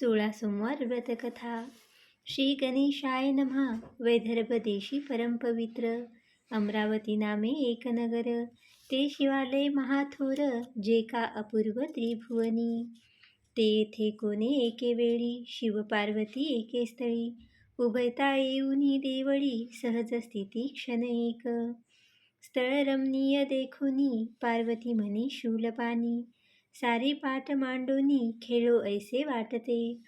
सोळा सोमवार व्रतकथा. श्री गणेशाय नमः. वैदर्भदेशी परमपवित्र. अमरावती नामे एक नगर ते शिवालय महाथोर. जे का अपूर्व त्रिभुवनी. ते येथे कोणे एके वेळी. शिवपार्वती एके स्थळी. उभयता येऊनी देवळी. सहज स्थिती क्षण एक. स्थळ रमणीय देखोनी. पार्वती म्हणे शूलपानी सारी पाठ मांडोनी खेळो ऐसे वाटते.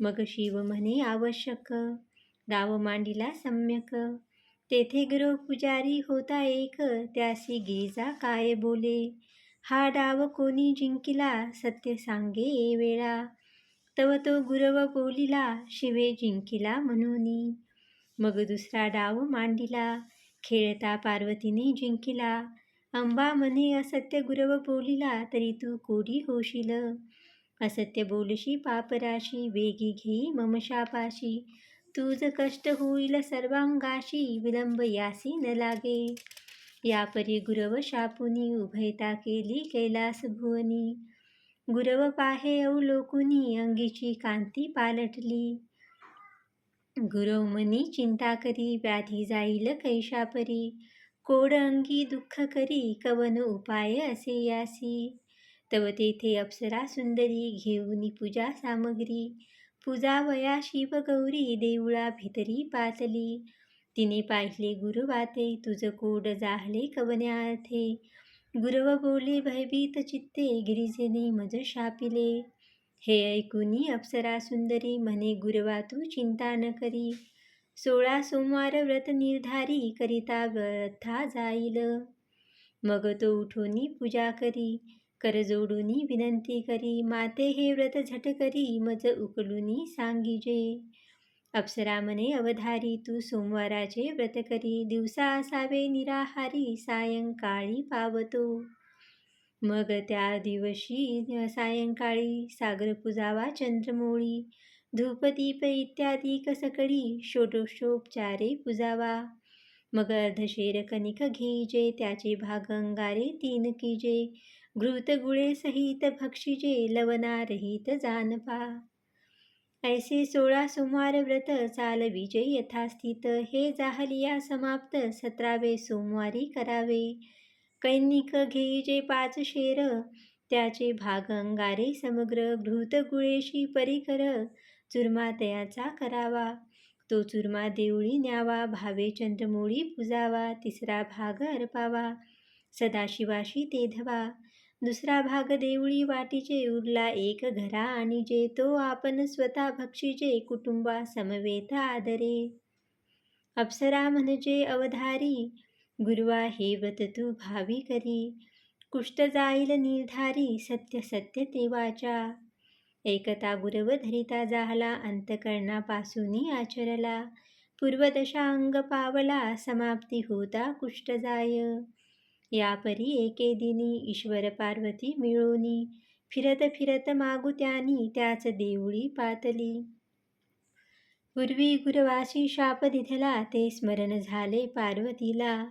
मग शिव म्हणे आवश्यक. डाव मांडिला सम्यक. तेथे गुरु पुजारी होता एक त्यासी गिरिजा काय बोले? हा डाव कोणी जिंकिला? सत्य सांगे ए वेळा. तव तो गुरव बोलिला शिवे जिंकिला म्हणूनी. मग दुसरा डाव मांडिला खेळता पार्वतीने जिंकिला. अंबा म्हणे असत्य गुरव बोलिला तरी तू कोडी होशील असत्य बोलशी पापराशी वेगी घेई मम शापाशी. तुझ कष्ट होईल सर्वांगाशी विलंब यासी न लागे. या परी गुरव शापुनी उभयता केली कैलास भुवनी. गुरव पाहे अवलोकुनी अंगीची कांती पालटली. गुरव मनी चिंता करी व्याधी जाईल कैशापरी. कोड अंगी दुःख करी कवन उपाय असे यासी. तव तेथे अप्सरा सुंदरी घेऊन पूजा सामग्री. पूजा वया शिव गौरी देऊळा भितरी पातली तिने पाहिले गुरुवाते तुझ कोड जाहले कवन्याथे गुरव बोले भयभीत चित्ते गिरिजेने मज शापिले. हे ऐकुनी अप्सरा सुंदरी म्हणे गुरवा तू चिंता न करी. सोळा सोमवार व्रत निर्धारी करिता व्यथा जाईल. मग तो उठोनी पूजा करी करजोडूनी विनंती करी माते हे व्रत झट करी मज उकलूनी सांगिजे. अप्सरा म्हणे अवधारी तू सोमवाराचे व्रत करी दिवसा असावे निराहारी सायंकाळी पावतो. मग त्या दिवशी सायंकाळी सागर पुजावा चंद्रमोळी धूपदीप इत्यादी सकळी षोडशोपचारे पुजावा. मग अर्धशेर कणिक घीजे त्याचे भाग अंगारे तीन कीजे. घृत गुळे सहित भक्षिजे लवनारहित जानपा ऐसे सोळा सोमवार व्रत चाल विजय यथास्थित हे जाहलिया समाप्त सतरावे सोमवारी करावे. कैनिक घेईजे पाच शेर त्याचे भाग अंगारे समग्र घृत गुळेशी परिकर. चुरमा तयाचा करावा. तो चुरमा देवळी न्यावा भावे चंद्रमोळी पुजावा तिसरा भाग अर्पावा. सदाशिवाशी ते धवा. दुसरा भाग देवळी वाटीचे उरला एक घरा आणि जे तो आपण स्वतः भक्षीचे कुटुंबा समवेत आदरे. अप्सरा म्हणजे अवधारी. गुरुवा हे व्रत तू भावी करी. कुष्ट जाईल निर्धारी सत्य सत्य तेवाच्या. एकता गुरव धरिता जाहला अंतकरणापासूनी आचरला. पूर्वदशा अंग पावला समाप्ती होता कुष्ट जाय या परी एके दिनी ईश्वर पार्वती मिळोनी फिरत फिरत मागू त्यानी त्याच देवळी पातली. पूर्वी गुरवाशी शाप दिधला ते स्मरण झाले पार्वतीला.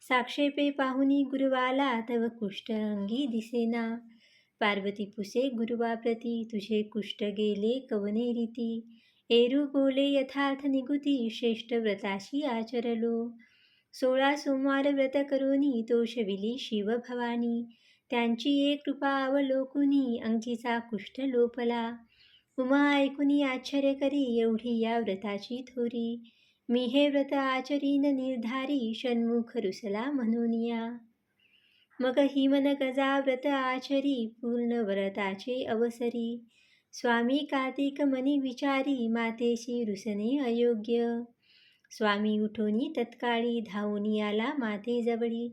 साक्षेपे पाहुनी गुरुवाला तव कुष्ठ अंगी दिसेना. पार्वती पुसे गुरुवाप्रती तुझे कुष्ट गेले कवने रीती? एरू बोले यथार्थ निगुती श्रेष्ठ व्रताशी आचरलो. सोळा सोमवार व्रत करोनी तोषविली शिव भवानी. त्यांची एक कृपा अवलोकुनी अंकीचा कुष्ठ लोपला. उमा ऐकुनी आश्चर्य करी एवढी या व्रताची थोरी. मी हे व्रत आचरीन निर्धारी षण्मुख रुसला म्हणून या. मग हिमन गजा व्रत आचरी पूर्ण व्रताचे अवसरी. स्वामी कार्तिक मनी विचारी मातेशी रुसने अयोग्य. स्वामी उठोनी तत्काळी धावून आला मातेजवळी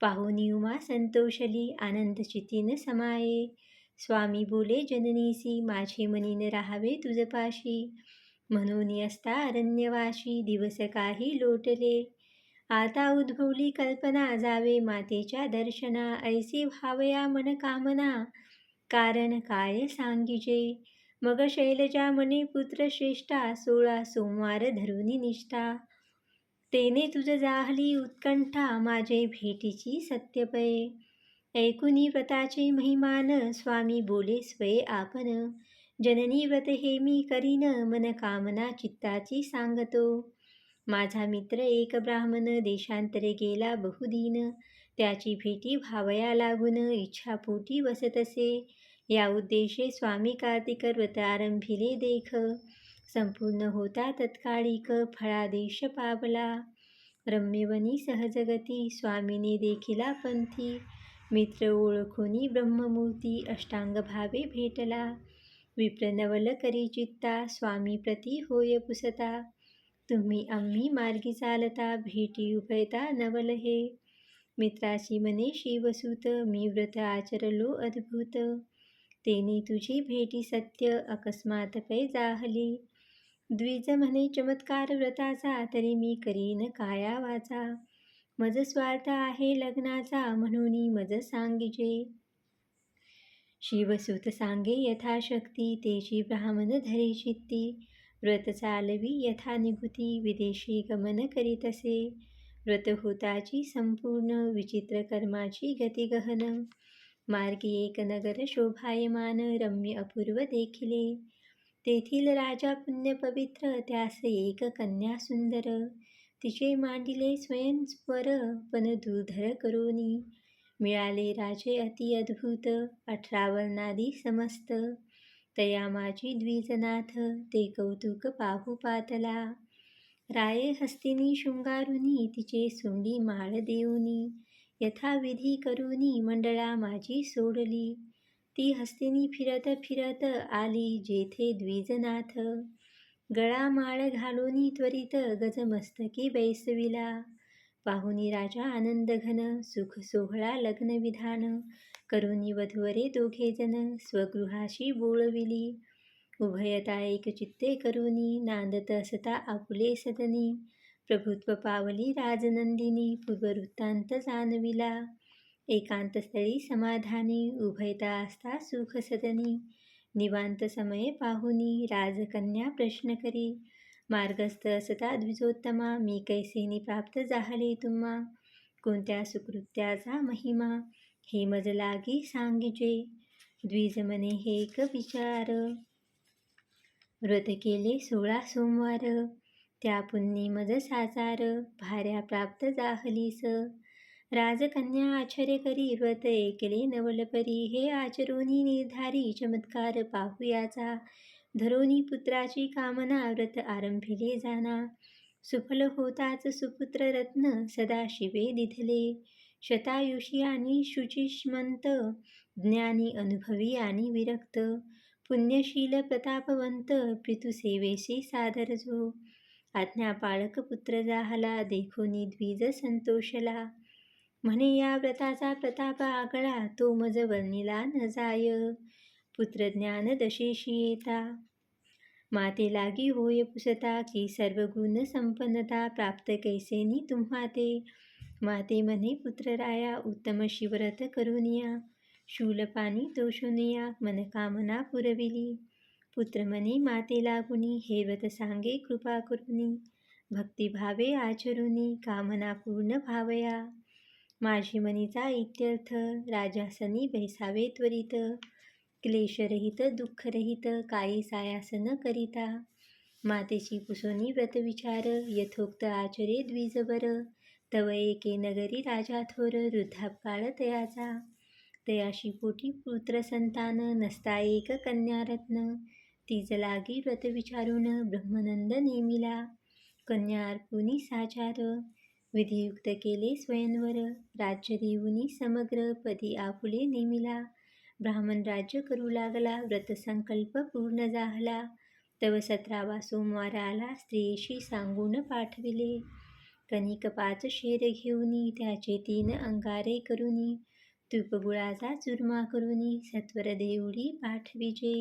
पाहुनी उमा संतोषली आनंद चितीन समाये. स्वामी बोले जननीसी माझे मनीन राहावे तुझपाशी. म्हणून असता अरण्यवाशी दिवस काही लोटले. आता उद्भवली कल्पना जावे मातेच्या दर्शना ऐसी भावया मनकामना कारण काय सांगिजे? मग शैलजा मने पुत्र श्रेष्ठा सोळा सोमवार धरुनी निष्ठा. तेने तुझ जाहली उत्कंठा माझे भेटीची सत्यपये. ऐकुनी व्रताचे महिमान स्वामी बोले स्वये आपण जननी व्रत हे मी करीन मन कामना चित्ताची सांगतो. माझा मित्र एक ब्राह्मण देशांतरे गेला बहुदीन. त्याची भेटी भावया लागून इच्छापोटी वसत असे. या उद्देशे स्वामी कार्तिक व्रत आरंभिले देख. संपूर्ण होता तत्काळिक फळादेश पावला. रम्यवनी सहजगती स्वामीने देखिला पंथी. मित्र ओळखुनी ब्रह्ममूर्ती अष्टांग भावे भेटला. विप्रनवल करी चित्ता स्वामी प्रती होय पुसता. तुम्ही आम्ही मार्गी चालता भेटी उभयता नवल हे. मित्राची मने शिवसूत मी व्रत आचरलो अद्भुत. तेने तुझी भेटी सत्य अकस्मात पै जाहली. द्विज म्हणे चमत्कार व्रताचा तरी मी करीन काया वाचा. मज स्वार्थ आहे लग्नाचा म्हणून मज सांगिजे. शिवसूत सांगे यथाशक्ती तेची ब्राह्मण धरे चित्ती. व्रत चालवी यथा निघुती विदेशी गमन करीत असे. व्रतहुताची संपूर्ण विचित्र कर्माची गती गहन. मार्गी एक नगर शोभायमान रम्य अपूर्व देखिले. तेथील राजा पुण्य पवित्र त्यास एक कन्या सुंदर. तिचे मांडिले स्वयंस्वर पण दुर्धर करोनी मिळाले राजे अति अद्भुत अठरावर्णादी समस्त. तया माझी द्विजनाथ ते कौतुक पाहू पातला. राये हस्तिनी शृंगारुनी तिचे सोंडी माळ देऊनी. यथाविधी करुनी मंडळा माझी सोडली. ती हस्तिनी फिरत फिरत आली जेथे द्विजनाथ. गळा माळ घालूनी त्वरित गजमस्तकी बैसविला. पाहुनी राजा आनंद घन सुख सोहळा लग्न करुणी करुनी वधुवरे दोघे जण स्वगृहाशी बोळविली. उभयता एक चित्ते करुणी नांदत असता आपुले सदनी. प्रभुत्व पावली राजनंदिनी पूर्ववृत्तांत जाणविला. एकांतस्थळी समाधानी उभयता असता सुख सदनी. निवांत समये पाहुनी राजकन्या प्रश्न करी. मार्गस्थ असता द्विजोत्तमा मी कैसेनी प्राप्त झाले तुम्हा. कोणत्या सुकृत्याचा महिमा? हे मज लागी सांगिजे द्विजमने हे एक विचार. व्रत केले सोळा सोमवार त्या पुण्य मज साचार भाऱ्या प्राप्त जाहलीस. राजकन्या आश्चर्य करी व्रत एकले नवलपरी. हे आचरोनी निर्धारी चमत्कार पाहुयाचा. धरोनी पुत्राची कामना व्रत आरंभिले जाना. सुफल होताच सुपुत्र रत्न सदा शिवे दिधले. शतायुषी आणि शुचिष्मंत ज्ञानी अनुभवी आणि विरक्त पुण्यशील प्रतापवंत पितुसेवेशी सादर जो. आज्ञा पाळक पुत्र जाहला देखोनी द्विज संतोषला. म्हणे या व्रताचा प्रताप आगळा तो मज वर्णिला न जाय. पुत्र ज्ञान दशेशी येता. माते लागी होय पुसता की सर्व गुण संपन्नता प्राप्त कैसेनी तुम्हा ते माते म्हणे पुत्र राया उत्तम शिवरथ करुनिया शूलपाणी तोषुनिया मनकामना पुरविली. पुत्रमनी माते लागुनी हेवत सांगे कृपा करुनी भक्तिभावे आचरुनी कामना पूर्ण भावया. माझी मनीचा इत्यर्थ राजासनी बैसावे त्वरित. क्लेशरहित दुःखरहित काही सायासन करिता. मातेची पुसोनी व्रत विचार यथोक्त आचरे द्विजवर. तव एके नगरी राजा थोर वृद्धापकाळ तयाचा तयाशी पोटी पुत्र संतान नसता एक कन्यारत्न. तीज लागी व्रत विचारून ब्रह्मनंद नेमिला. कन्या अर्पुनी साचार. विधियुक्त केले स्वयंवर. राज्य देऊनी समग्र पदी आपुले नेमिला. ब्राह्मण राज्य करू लागला व्रत संकल्प पूर्ण जाहला तव सतरावा सोमवार आला स्त्रियेशी सांगून पाठविले. कणिक पाच शेर घेऊनी त्याचे तीन अंगारे करुनी. तुपगुळाचा चुरमा करुनी सत्वर देवडी पाठविजे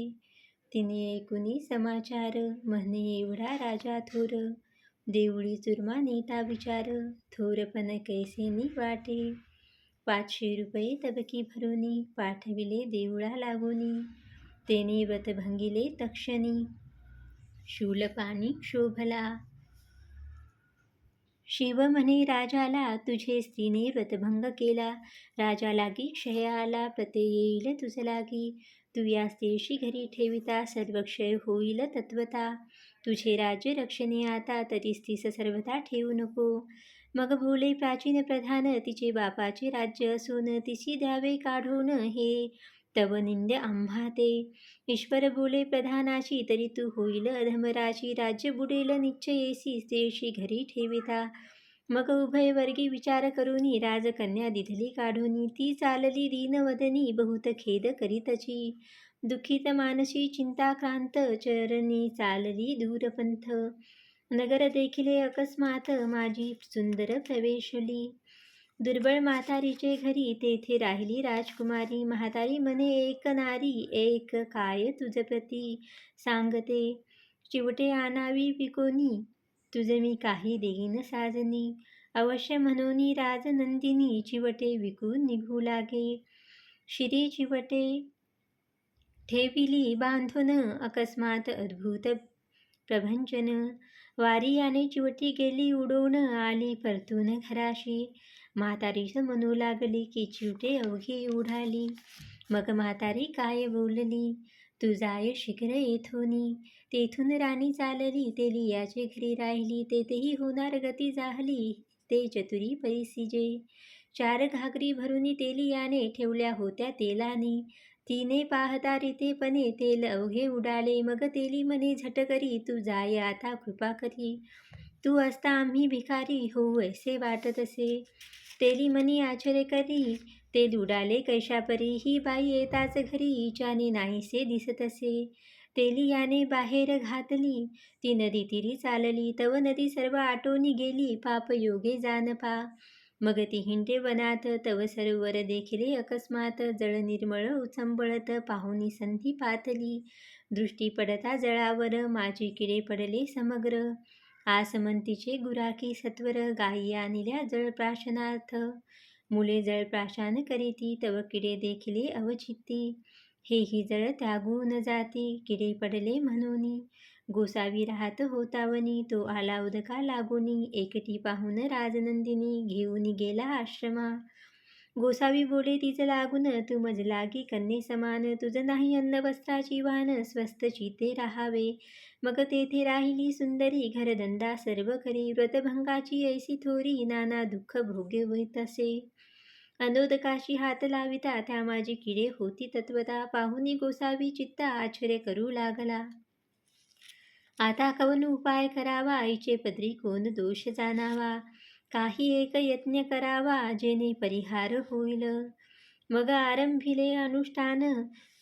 तिने ऐकुनी समाचार म्हणे एवढा राजा थोर. देवळी चुरमा नेता विचार थोरपण कैसेनी वाटे. पाचशे रुपये तबकी भरुनी पाठविले देवळा लागोनी. तेने व्रत भंगिले तक्षणी. शूलपाणी शोभला शिव म्हणे राजाला तुझे स्त्रीने व्रतभंग केला. राजा लागी क्षय आला प्रते येईल तुझ लागी. तू या स्त्रीशी घरी ठेविता सर्व क्षय होईल तत्वता. तुझे राज्य रक्षणे आता तरी स्त्रीस सर्वता ठेवू नको. मग भोले प्राचीन प्रधान तिचे बापाचे राज्य असून तिची द्यावे काढून हे तव निंद आम्हा ते ईश्वर बोले प्रधानाशी तरी तू होईल अधमराशी। राज्य बुडेल निश्चयेसी स्त्रीशी घरी ठेविता। मग उभय वर्गी विचार करूनी राजकन्या दिधली काढूनी। ती चालली दीनवदनी बहुत खेद करीतची। दुखित मानसी चिंताक्रांत चरणी चालली दूरपंथ। नगर देखिले अकस्मात माझी सुंदर प्रवेशली। दुर्बळ म्हातारीचे घरी तेथे राहिली राजकुमारी. म्हातारी मने एक नारी एक काय तुझ प्रती सांगते? चिवटे आणावी पिकोनी तुझे मी काही देईन साजनी. अवश्य म्हणून राजनंदिनी चिवटे विकून निघू लागे. शिरी चिवटे ठेविली बांधून अकस्मात अद्भुत प्रभंजन. वारी याने चिवटी गेली उडवून आली परतून घराशी. म्हातारीस म्हणू लागली की चिवटे अवघी उडाली. मग म्हातारी काय बोलली? तू जाय शीघ्र येथोनी तेथून राणी चालली ते लियाचे घरी राहिली तेथेही होणार गती जाहली ते चतुरी परिसिजे. चार घागरी भरून तेलियाने ठेवल्या होत्या तेलाने. तिने पाहता रितेपणे तेल अवघे उडाले मग तेली मने झटकरी तू जाय आता कृपा करी. तू असता आम्ही भिकारी होऊ असे वाटत असे. तेली मनी आश्चर्य करी ते दुडाले कैशापरी ही बाई येताच घरी इचाने नाहीसे दिसत असे. तेली याने बाहेर घातली ती नदी तिरी चालली तव नदी सर्व आटोनी गेली पाप योगे जानपा मग ती हिंडे वनात तव सरोवर देखिले अकस्मात जळ निर्मळ उचंबळत पाहुनी संधी पातली. दृष्टी पडता जळावर माझी किडे पडले समग्र. आसमंतीचे गुराखी सत्वर गायी निल्या जळप्राशनार्थ. मुले जळप्राशान करीती तव किडे देखिले अवचित्ती. हेही जळ त्यागून जाती किडे पडले म्हणून. गोसावी राहत होतावनी तो आला उदका लागूनी. एकटी पाहून राजनंदिनी घेऊन गेला आश्रमा. गोसावी बोले तिचं लागून तू मज लागी कन्ये समान. तुझं नाही अन्न वस्त्राची वाहन स्वस्त चिते राहावे. मग तेथे राहिली सुंदरी घरधंदा सर्व करी व्रतभंगाची ऐसी थोरी नाना दुःख भोगे तसे. अनोदकाशी हात लाविता त्या माझी किडे होती तत्वता. पाहुनी गोसावी चित्ता आश्चर्य करू लागला. आता कवन उपाय करावा? आईचे पदरी कोण दोष जाणावा? काही एक यत्न करावा जेने परिहार होईल. मग आरंभिले अनुष्ठान.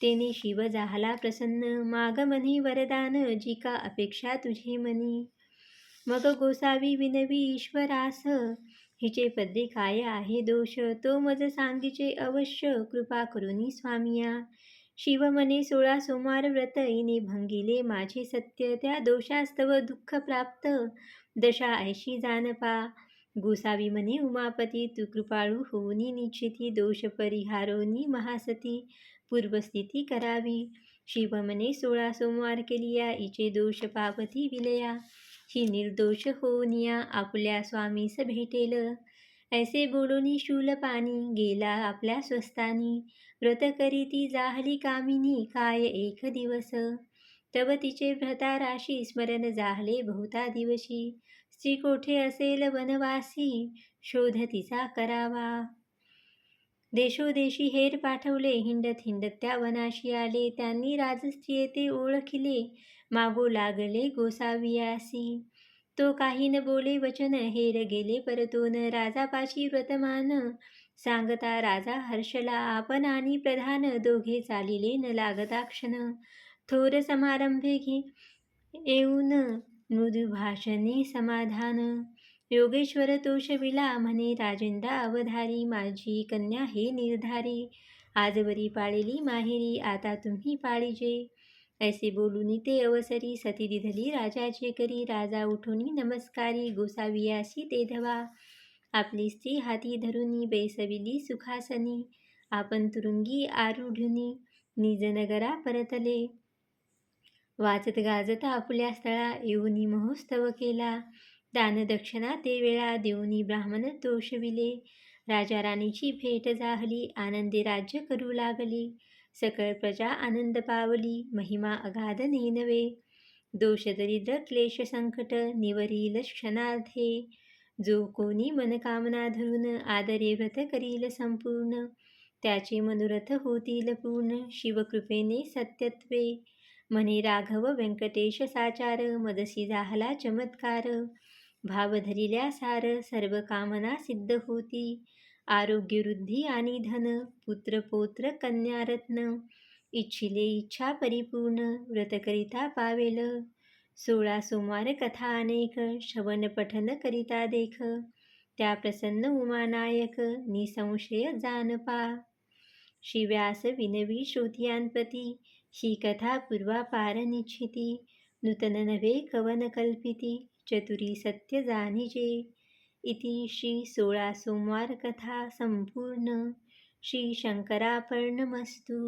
तेने शिव झाला प्रसन्न. माग मनी वरदान. जी का अपेक्षा तुझे मनी मग गोसावी विनवी ईश्वरास. हिचे पदे काय आहे दोष? तो मज सांगीचे अवश्य. कृपा करुनी स्वामिया. शिव मने सोळा सोमार व्रत. इने भंगिले माझे सत्य. त्या दोषास्तव दुःख प्राप्त. दशा ऐशी जानपा गोसावी म्हणे उमापती तू कृपाळू होऊनी निश्चिती दोष परिहारोनी महासती पूर्वस्थिती करावी. शिवमने सोळा सोमवार केलिया इचे दोष पापती विलया. ही निर्दोष होऊनिया आपल्या स्वामीस भेटेल. ऐसे बोलूनी शूल पाणी गेला आपल्या स्वस्तानी व्रत करीती जाहली कामिनी काय एक दिवस. तव तिचे व्रता राशी स्मरण जाहले बहुता दिवशी. स्त्री कोठे असेल वनवासी शोध तिचा करावा. देशोदेशी हेर पाठवले हिंडत हिंडत त्या वनाशी आले. त्यांनी राजस्त्री येथे ओळखिले मागो लागले गोसावियासी. तो काही न बोले वचन हेर गेले परतून. राजापाशी व्रतमान सांगता राजा हर्षला आपण आणि प्रधान दोघे चालिले न लागता क्षण. थोर समारंभे घे येऊन मृदुभाषणे समाधान. योगेश्वर तोषविला म्हणे राजेंदा अवधारी माझी कन्या हे निर्धारी. आजवरी पाळिली माहेरी आता तुम्ही पाळीजे. ऐसे बोलून ते अवसरी सती दिधली राजाचे करी. राजा उठोनी नमस्कारी गोसावियासी ते धवा. आपली स्त्री हाती धरुनी बेसविली सुखासनी. आपण तुरुंगी आरूढुनी निजनगरा परतले. वाचत गाजत आपल्या स्थळा येऊनी महोत्सव केला. दानदक्षिणा ते वेळा देऊनी ब्राह्मण तोषविले. राजा राणीची भेट जाहली आनंदी राज्य करू लागली. सकळ प्रजा आनंद पावली महिमा अगाध नेनवे. दोष दरिद्र क्लेश संकट निवरील क्षणार्थे जो कोणी मनकामना धरून आदरे व्रत करील संपूर्ण त्याचे मनोरथ होतील पूर्ण. शिवकृपेने सत्यत्वे. म्हणे राघव व्यंकटेश साचार मदसी जाहला चमत्कार. भाव धरिल्या सार सर्व कामना सिद्ध होती. आरोग्य वृद्धी आणि धन पुत्र पोत्र कन्यारत्न इच्छिले इच्छा परिपूर्ण व्रतकरिता पावेल. सोळा सोमवार कथा अनेक श्रवण पठन करिता देख. त्या प्रसन्न उमानायक निसंशय जानपा शिव्यास विनवी श्रोतियांपती ही कथा पूर्वापार निश्चिती नूतन कवन कल्पिती चतुरी सत्य जाणिजे इति श्री सोळा सोमवार कथा संपूर्ण। श्री शंकरापर्णमस्तू